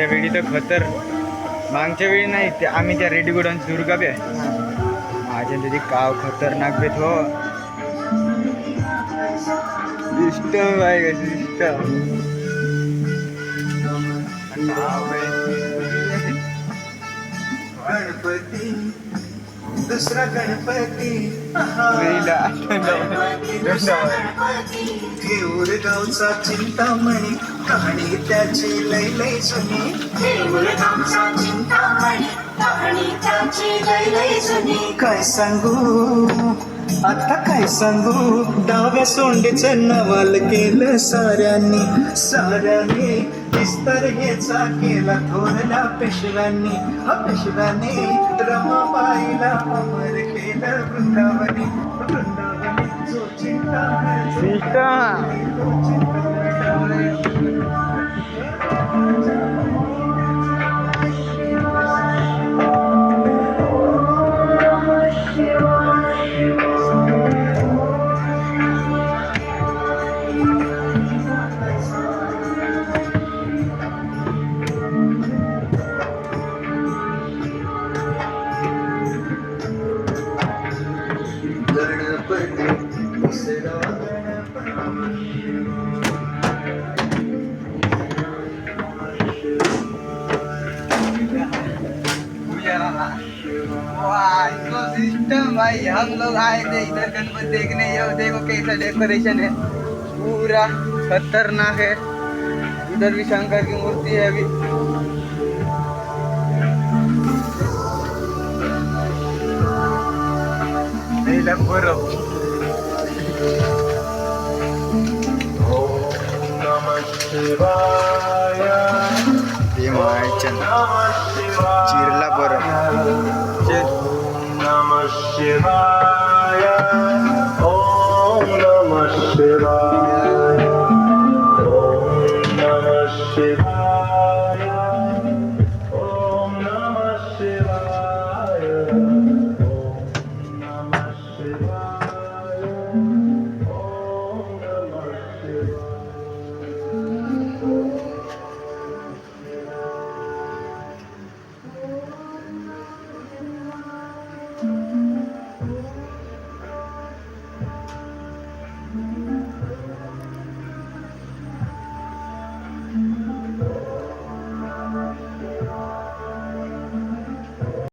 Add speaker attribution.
Speaker 1: मागच्या वेळी तर खतर. मागच्या वेळी नाही ते आम्ही त्या रेडी गोडाऊन दुर्गा बी आहे. माझ्या तिथे काव खतरनाक बेत हो. सिस्टम आहे का सिस्टम
Speaker 2: दुसरा गणपती घेऊर गावचा चिंतामणी कहाणी त्याची लय लय जुनी काय सांगू आता काय सांगू? डाव्या सोंडीचं नवाल केलं साऱ्यांनी. साऱ्यांनी विस्तार घेचा केला थोरल्या पेशव्यांनी. हा पेशव्याने रमाबाईला अमर केलं वृंदावनी. वृंदावनी जो चिंता
Speaker 1: सिस्टम सिस्टम भाई हम लोग आए थे इधर गणपति देखने ये देखो कैसा डेकोरेशन है पूरा खतरनाक है। इधर भी शंकर की मूर्ति है अभी। नीलम बरफ हे मायचंद चिरला चिर
Speaker 2: नमः शिवाय. नमः शिवाय ॐ नमः शिवाय